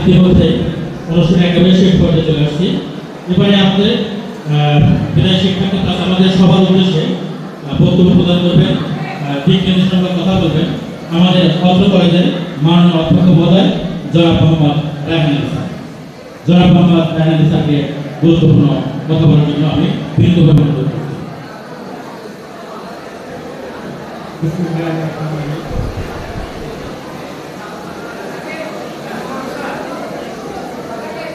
ইতিমধ্যে অনুষ্ঠান একেবারে শেষ পর্যায়ে চলে আসছি। এবারে আমাদের বিদায় শিক্ষার্থী ক্লাস আমাদের সবার উদ্দেশ্যে বক্তব্য প্রদান করবেন বিজ্ঞানের সঙ্গে কথা বলবেন। আমাদের অত্র কলেজের মাননীয় অধ্যক্ষ মহোদয়, জনাব মোহাম্মদ আলী স্যার। জনাব মোহাম্মদ রায়হান আলী গুরুত্বপূর্ণ কথা বলার জন্য আমি বিনীতভাবে অনুরোধ করছি।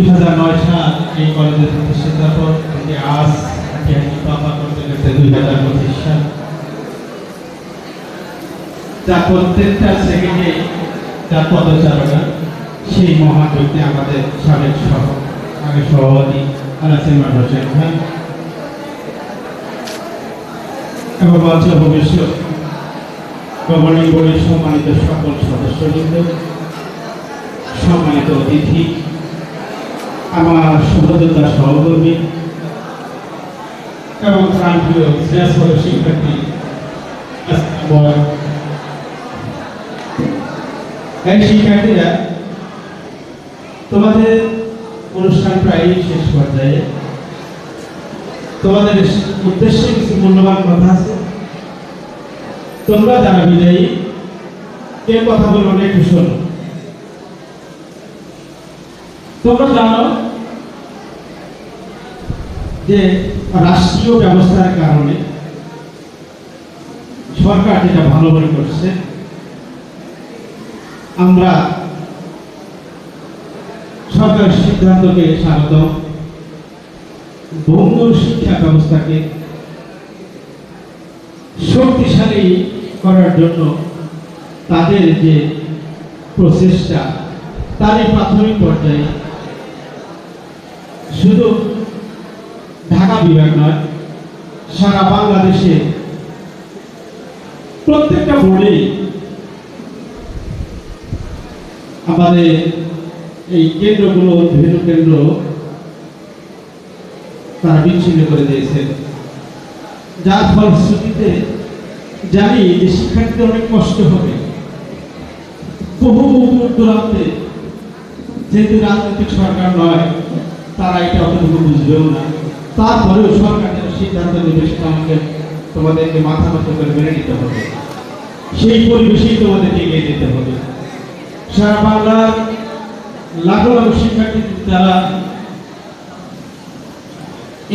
দুই হাজার নয় সাল এই পর আজ পাপা করতে করতে দুই হাজার পঁচিশ সাল। যা প্রত্যেকটা সেকেন্ডে পদচারণা, সেই আমাদের সাবেক সহ আগে সভাপতি আলাসিমান হোসেন খান এবং ভবিষ্যৎ গভর্নিং বোর্ডের সম্মানিত সকল সদস্যবৃন্দ, সম্মানিত অতিথি আমার শুভযোদ্ধা সহকর্মী এবং প্রাণপ্রিয় শ্রেষ্ঠ শিক্ষার্থী। এই শিক্ষার্থীরা তোমাদের অনুষ্ঠান প্রায় শেষ পর্যায়ে তোমাদের উদ্দেশ্যে কিছু মূল্যবান কথা আছে তোমরা যারা বিজয়ী কে কথা না একটু শোনো তোমরা জানো যে রাষ্ট্রীয় ব্যবস্থার কারণে সরকার যেটা ভালো মনে করছে, আমরা সরকারের সিদ্ধান্তকে স্বাগত বঙ্গ শিক্ষা ব্যবস্থাকে শক্তিশালী করার জন্য তাদের যে প্রচেষ্টা, তারই প্রাথমিক পর্যায়ে শুধু ঢাকা বিভাগ নয়, সারা বাংলাদেশে প্রত্যেকটা বোর্ডেই আমাদের এই কেন্দ্রগুলো, বিভিন্ন কেন্দ্র তারা বিচ্ছিন্ন করে দিয়েছেন যার ফলশ্রুতিতে জানি যে শিক্ষার্থীদের অনেক কষ্ট হবে। বহু দূর দূরান্তে যেহেতু রাজনৈতিক সরকার নয় তারা এটা অতটুকু বুঝবেও না। তারপরেও সরকার যেন সিদ্ধান্ত নেবে সেটা আমাকে তোমাদেরকে মাথা নত করে মেনে নিতে হবে। সেই পরিবেশেই তোমাদেরকে এগিয়ে যেতে হবে। সারা বাংলার লাখো লাখো শিক্ষার্থী যারা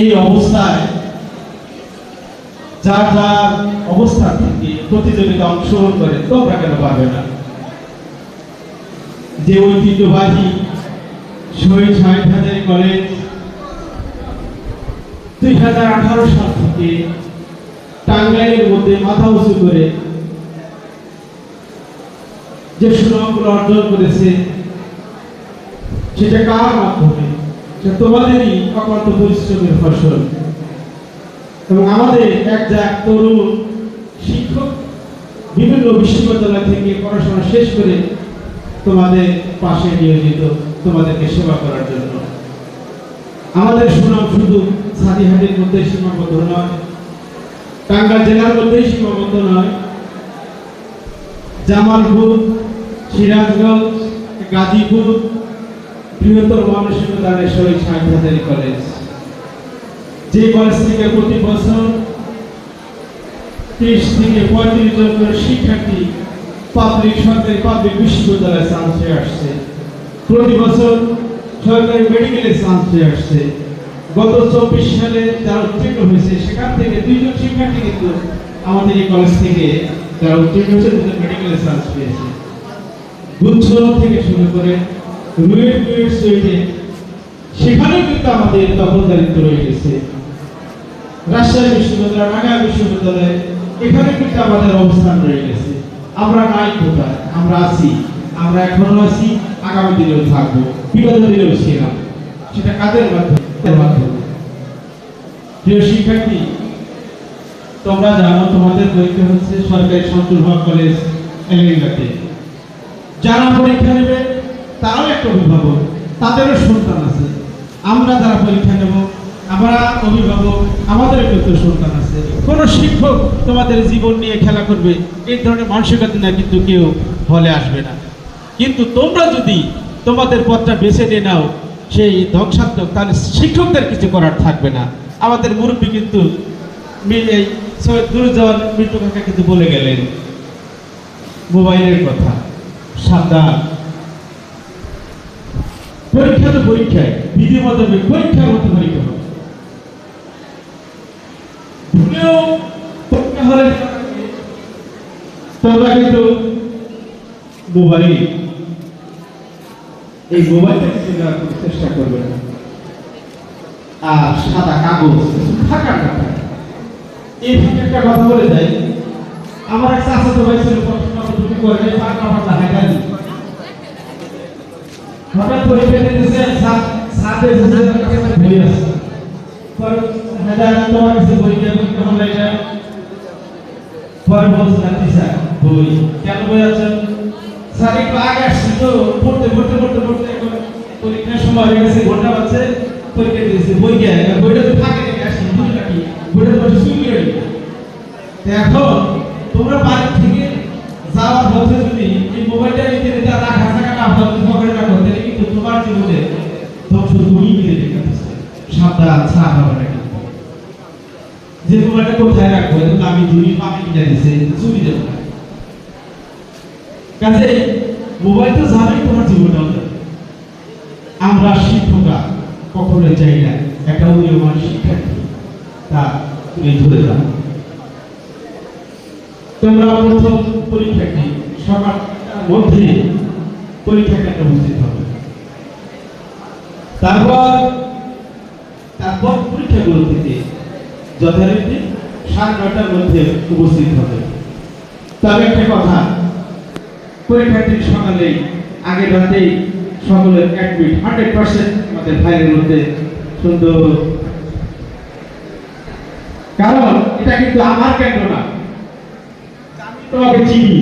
এই অবস্থায়, যার যার অবস্থা থেকে প্রতিযোগিতা অংশগ্রহণ করে, তোমরা কেন পারবে না? যে ঐতিহ্যবাহী শহীদ সাহেব হাজারি কলেজ, দুই হাজার আঠারো সাল থেকে টাঙ্গাইলের মধ্যে মাথা উঁচু করে যে সুনামগুলো অর্জন করেছে, সেটা কার মাধ্যমে? তোমাদেরই অকান্ত পরিশ্রমের ফসল। এবং আমাদের এক যাক তরুণ শিক্ষক বিভিন্ন বিশ্ববিদ্যালয় থেকে পড়াশোনা শেষ করে তোমাদের পাশে নিয়োজিত। তোমাদেরকে সেবা করার জন্য। আমাদের সুনাম শুধু সাদিহাটের মধ্যে সীমাবদ্ধ নয়, টাঙ্গাইল জেলার মধ্যেই সীমাবদ্ধ নয়। জামালপুর, সিরাজগঞ্জ, গাজীপুর, বৃহত্তর মানসিকতার শহীদ সাহিত্যাচারী কলেজ। যে কলেজ থেকে প্রতি বছর ত্রিশ থেকে পঁয়ত্রিশ জন শিক্ষার্থী পাবলিক সরকারি পাবলিক বিশ্ববিদ্যালয়ে চান্স আসছে। প্রতি বছর সরকারি মেডিকেলে আসছে। গত চব্বিশ সালে যারা উত্তীর্ণ হয়েছে, সেখান থেকে দুইজন শিক্ষার্থী কিন্তু আমাদের এই কলেজ থেকে উত্তীর্ণ হয়েছে তাদের মেডিকেলে চান্স পেয়েছে। গুচ্ছ থেকে শুরু করে সেখানেও কিন্তু আমাদের দখলদারিত্ব রয়ে গেছে। রাজশাহী বিশ্ববিদ্যালয়, ঢাকা বিশ্ববিদ্যালয়, এখানে কিন্তু আমাদের অবস্থান রয়ে গেছে। আমরা নাই কোথায়? আমরা আছি। আমরা এখনও আছি। আগামী দিনেও থাকব বিগত দিনেও ছিলাম সেটা কাদের মাধ্যমে? প্রিয় শিক্ষার্থী, তোমরা জানো তোমাদের পরীক্ষা হচ্ছে সরকারি শামসুল হক কলেজ এলাকাতে যারা পরীক্ষা নেবে, তারাও একটা অভিভাবক, তাদেরও সন্তান আছে। আমরা যারা পরীক্ষা নেব, আমরা অভিভাবক আমাদের কিন্তু সন্তান আছে। কোন শিক্ষক তোমাদের জীবন নিয়ে খেলা করবে, এই ধরনের মানসিকতা না কিন্তু কেউ হলে আসবে না। কিন্তু তোমরা যদি তোমাদের পথটা বেছে নিয়ে নাও, সেই ধ্বংসাত্মক তাহলে শিক্ষকদের কিছু করার থাকবে না। আমাদের মুরব্বী কিন্তু কিন্তু বলে গেলেন, মোবাইলের কথা, সাবধান। পরীক্ষা তো পরীক্ষায়, বিধি মাধ্যমে পরীক্ষার মতো পরীক্ষা হবে। পরীক্ষা হলে তোমরা কিন্তু মোবাইল এই মোবাইলটা কিছু নেওয়ার কোনো চেষ্টা করবে না। আর সাদা কাগজ, থাকার কথা। এই ফাঁকে একটা কথা বলে যাই, আমার এক চাচাতো ভাই ছিল করে হঠাৎ পরীক্ষা দিতেছে সাথে বই আছে। পরে বলছে টিচার বই কেন বই আছে স্যার, একটু আগে আসছি তো। পড়তে পড়তে পড়তে পড়তে এখন পরীক্ষার সময় হয়ে গেছে, ঘণ্টা বাজছে, পরীক্ষা দিয়েছে, বই কে বইটা তো ফাঁকে রেখে আসছি বুঝি নাকি বইটা শুকিয়ে রইল তো এখন তোমরা বাড়ি থেকে যাওয়ার পথে যদি এই মোবাইলটা নিতে নিতে রাখা থাকা না ভালো পকেটে রাখো, তাহলে কিন্তু তোমার জীবনে ধ্বংস তুমি মিলে রেখে সাবধান ছাড় হবে না কিন্তু যে মোবাইলটা কোথায় রাখব? এত দামি ধুনি পাখি কিনে দিছে চুরি যাবে কাজে মোবাইল তো যাবেই তোমার জীবনটাও যাবে আমরা শিক্ষকরা কখনো চাই না, একটা উদীয়মান শিক্ষার্থী, তা তুমি ধরে দাও। তোমরা প্রথম পরীক্ষাটি সকালটার মধ্যে পরীক্ষা কেন্দ্রে হবে? তারপর তারপর পরীক্ষাগুলো থেকে যথারীতি সাড়ে নটার মধ্যে উপস্থিত হবে। তবে একটা কথা পরীক্ষার্থী সকালে আগের রাতেই সকলের অ্যাডমিট হান্ড্রেড পার্সেন্ট আমাদের ফাইলের মধ্যে সুন্দর। কারণ এটা কিন্তু আমার কেন্দ্র না। আমি তোমাকে চিনি।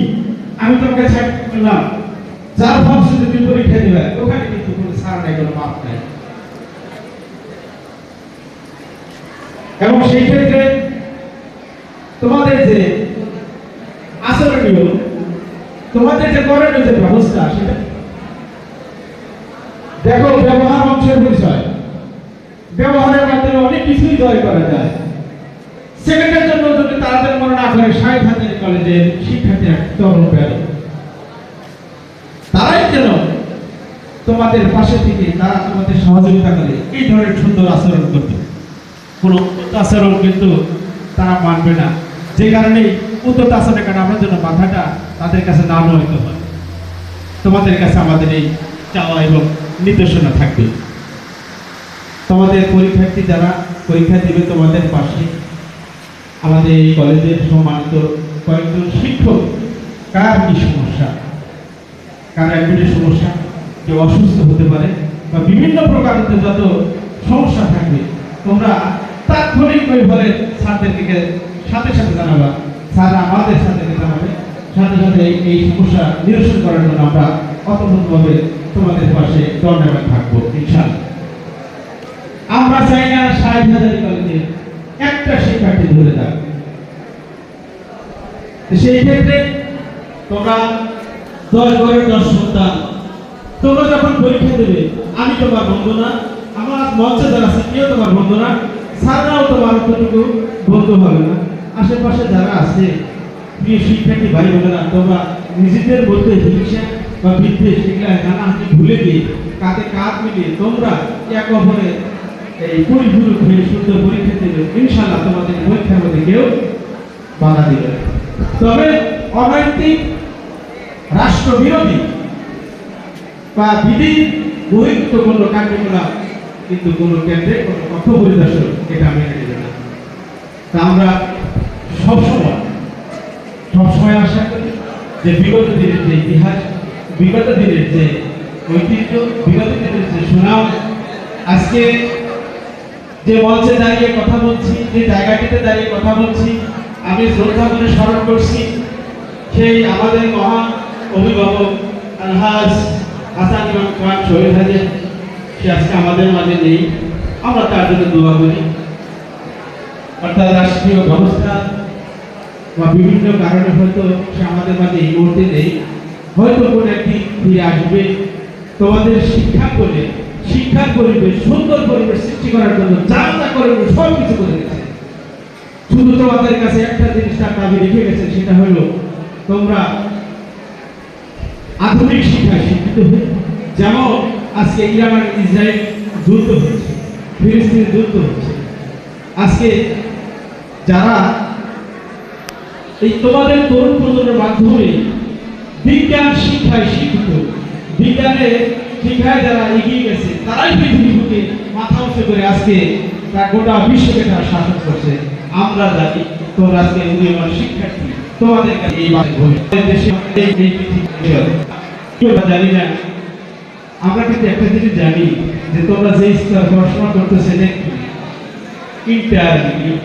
আমি তোমাকে সার্টিফিকেট করলাম। যার ফলশ্রুতি তুমি পরীক্ষা দিবে ওখানে কিন্তু কোনো সার নাই, কোনো মাপ নাই। এবং সেই ক্ষেত্রে তোমাদের যে আচরণীয় তোমাদের যে করণীয় যে ব্যবস্থা সেটা দেখো, ব্যবহার অংশের পরিচয় ব্যবহারের মাধ্যমে অনেক কিছুই জয় করা যায়। সেকেন্ডের জন্য যদি তাড়াতাড়ি মনে না করে, ষাট হাজার কলেজের শিক্ষার্থীরা তরুণ পেল। তারাই যেন তোমাদের পাশে থেকে তারা তোমাদের সহযোগিতা করে। এই ধরনের সুন্দর আচরণ করতে। কোনো আচরণ কিন্তু তারা মানবে না। যে কারণে উন্নত আচরণের কারণে আমরা যেন মাথাটা তাদের কাছে না নয়তো হয়। তোমাদের কাছে আমাদের এই চাওয়া এবং নির্দেশনা থাকবে। তোমাদের পরীক্ষার্থী যারা পরীক্ষা দিবে তোমাদের পাশে, আমাদের এই কলেজের সম্মানিত কয়েকজন শিক্ষক, কার কি সমস্যা? কার অ্যাডমিটের সমস্যা? কেউ অসুস্থ হতে পারে বা বিভিন্ন প্রকারের যত সমস্যা থাকবে, তোমরা তাৎক্ষণিক বলে স্যারদেরকে সাথে সাথে জানাবা। স্যার আমাদের সাথে জানাবে সাথে সাথে এই- সমস্যা নিরসন করার জন্য আমরা অতভাবে তোমাদের পাশে দণ্ডাবেন থাকব, ইনশাআল্লাহ। আমরা চাই না ষাট হাজার কলেজে একটা শিক্ষার্থী ধরে থাক। সেই ক্ষেত্রে তোমরা দশ ঘরের দশ সন্তান তোমরা যখন পরীক্ষা দেবে, আমি তোমার বন্ধু না, আমার মঞ্চে যারা আছে, কেউ তোমার বন্ধু না স্যাররাও তোমার অতটুকু বন্ধু হবে না। আশেপাশে যারা আছে, প্রিয় শিক্ষার্থী ভাই বোনেরা, তোমরা নিজেদের মধ্যে হিংসা বা বিদ্বেষ এগুলা হানাহানি ভুলে গিয়ে কাঁধে কাঁধ মিলিয়ে তোমরা এক অপরে এই পরিপূরক হয়ে সুন্দর পরীক্ষা দেবে ইনশাল্লাহ তোমাদের পরীক্ষার মধ্যে কেউ বাধা দিবে। তবে অনৈতিক রাষ্ট্রবিরোধী বা বিধি বহির্ভূত কোনো কার্যকলাপ কিন্তু কোনো কেন্দ্রে কোনো কক্ষ পরিদর্শন এটা মেনে নেবে না তা আমরা সবসময় সবসময় আশা করি যে বিগত দিনের যে ইতিহাস, বিগত দিনের যে ঐতিহ্য, বিগত দিনের যে সুনাম, আজকে যে মঞ্চে দাঁড়িয়ে কথা বলছি, যে জায়গাটিতে দাঁড়িয়ে কথা বলছি, আমি শ্রদ্ধা করে স্মরণ করছি সেই আমাদের মহান অভিভাবক আলহাজ হাসান ইমাম খান শহীদ হাজির সে আজকে আমাদের মাঝে নেই। আমরা তার জন্য দোয়া করি। অর্থাৎ রাষ্ট্রীয় ব্যবস্থা বা বিভিন্ন কারণে হয়তো সে আমাদের মাঝে এই মুহূর্তে নেই। হয়তো কোনো একদিন ফিরে আসবে। তোমাদের শিক্ষা করে শিক্ষার পরিবেশ, সুন্দর পরিবেশ সৃষ্টি করার জন্য যা যা করবে সব কিছু করে গেছে শুধু তোমাদের কাছে একটা জিনিস তার দাবি রেখে গেছে, সেটা হলো, তোমরা আধুনিক শিক্ষায় শিক্ষিত হয়ে, যেমন আজকে ইরান ইসরায়েল যুদ্ধ হচ্ছে ফিলিস্তিনের যুদ্ধ হচ্ছে। আজকে যারা এই তোমাদের তরুণ প্রজন্মের মাধ্যমে বিজ্ঞান শিক্ষায় শিক্ষিত বিজ্ঞানের শিক্ষায় যারা এগিয়ে গেছে, তারাই পৃথিবীকে মাথা উঁচু করে আজকে তার গোটা বিশ্বকে তারা শাসন করছে। আমরা জানি তোমরা আজকে উদীয়মান শিক্ষার্থী, তোমাদের কাছে এই জানি না। আমরা কিন্তু একটা জিনিস জানি যে তোমরা যে স্তর পড়াশোনা করতেছে ইন্টারমিডিয়েট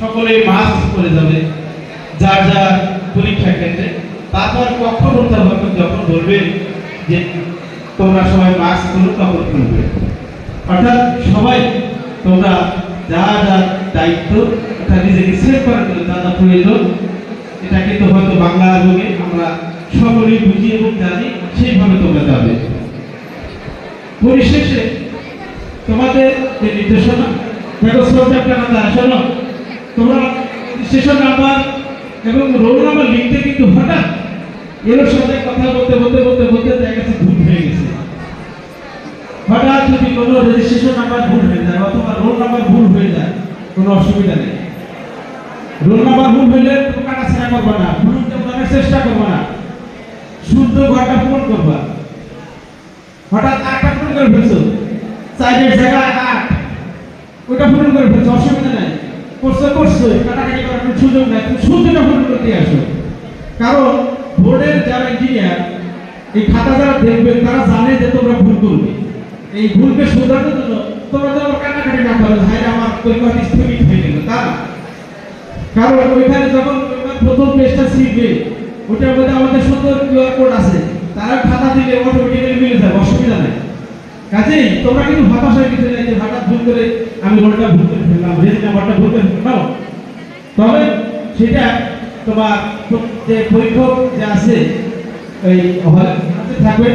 সকলে মাস্ক পরে যাবে। যার যার পরীক্ষা ক্ষেত্রে তারপর কখন হবে যখন বলবে যে তোমরা সবাই মাস্ক করো তখন খুলবে অর্থাৎ সবাই তোমরা যা যা দায়িত্ব অর্থাৎ নিজেকে সেভ করার জন্য যা যা প্রয়োজন এটা কিন্তু হয়তো বাংলা রোগে আমরা সকলেই বুঝি এবং জানি, সেইভাবে তোমরা যাবে। পরিশেষে তোমাদের যে নির্দেশনা, দেখো আপনারা শোনো। তোমরা স্টেশন নাম্বার এবং রোল নাম্বার লিখতে কিন্তু হঠাৎ এর সাথে কথা বলতে বলতে বলতে বলতে দেখা ভুল হয়ে গেছে। হঠাৎ যদি কোনো রেজিস্ট্রেশন নাম্বার ভুল হয়ে যায় অথবা রোল নাম্বার ভুল হয়ে যায়, কোনো অসুবিধা নেই। রোল নাম্বার ভুল হইলে কাটাছেড়া করবা না, ভুল জানার চেষ্টা করবা না। শুদ্ধ ঘরটা পূরণ করবা। হঠাৎ আটটা পূরণ করে ফেলছো। চাইলের জায়গায় আট ওটা পূরণ করে ফেলছো, অসুবিধা করছ করছ। কাটাকাটি করার সুযোগ নাই। তুমি শুদ্ধটা পূরণ করতে আসো। কারণ বোর্ডের যারা ইঞ্জিনিয়ার এই খাতা যারা দেখবে তারা জানে যে তোমরা ভুল করবে। এই ভুলকে শুধরানোর জন্য তোমরা যেন কাটাকাটি না করো হায় আমার পরীক্ষাটি স্থগিত হয়ে গেল তা কারণ ওইখানে যখন প্রথম পেজটা শিখবে ওটার মধ্যে আমাদের সুন্দর কিউআর কোড আছে। তারা খাতা দিলে অটোমেটিক্যালি মিলে যাবে অসুবিধা নেই। কাজেই তোমরা কিন্তু হতাশ হয়ে গেছিলে যে হঠাৎ ভুল করে আমি রোলটা ভুল করে ফেললাম রেজ নাম্বারটা ভুল করে ফেললাম। তবে সেটা তোমার যে পরীক্ষক যে আছে, এই হলে থাকবে,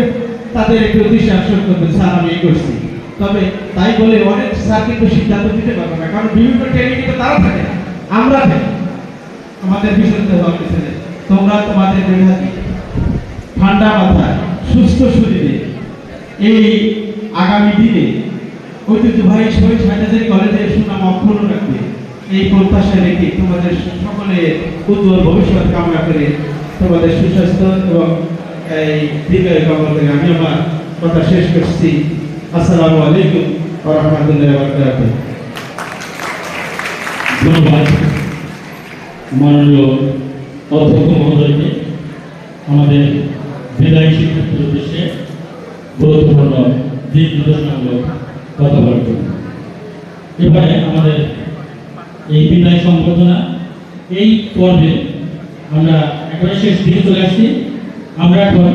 তাদের একটু দৃষ্টি আকর্ষণ করবে, স্যার, আমি এই করছি। তবে তাই বলে অনেক স্যার কিন্তু সিদ্ধান্ত দিতে পারবে না, কারণ বিভিন্ন ট্রেনিং কিন্তু তারা থাকে না, আমরা থাকি। আমাদের বিশুদ্ধ হওয়ার পিছনে তোমরা তোমাদের মেধাবী। ঠান্ডা মাথায়, সুস্থ শরীরে, এই আগামী দিনে ঐতিহ্যবাহী শহীদ হাজারি কলেজের সুনাম অক্ষুণ্ণ রাখবে। এই প্রত্যাশা রেখে তোমাদের সকলের উজ্জ্বল ভবিষ্যৎ কামনা করে তোমাদের সুস্বাস্থ্য এবং এই দীর্ঘায়ু কামনা করে আমি আমার কথা শেষ করছি। আসসালামু আলাইকুম রাহমাতুল্লাহি ওয়া ধন্যবাদ। মাননীয় অধ্যক্ষ মহোদয়কে আমাদের বিদায়ী শিক্ষার্থীর উদ্দেশ্যে গুরুত্বপূর্ণ বলব জন্য এবারে আমাদের এই বিদায় সম্বর্ধনা। এই পর্বে আমরা একেবারে শেষ দিকে চলে আসছি। আমরা এখন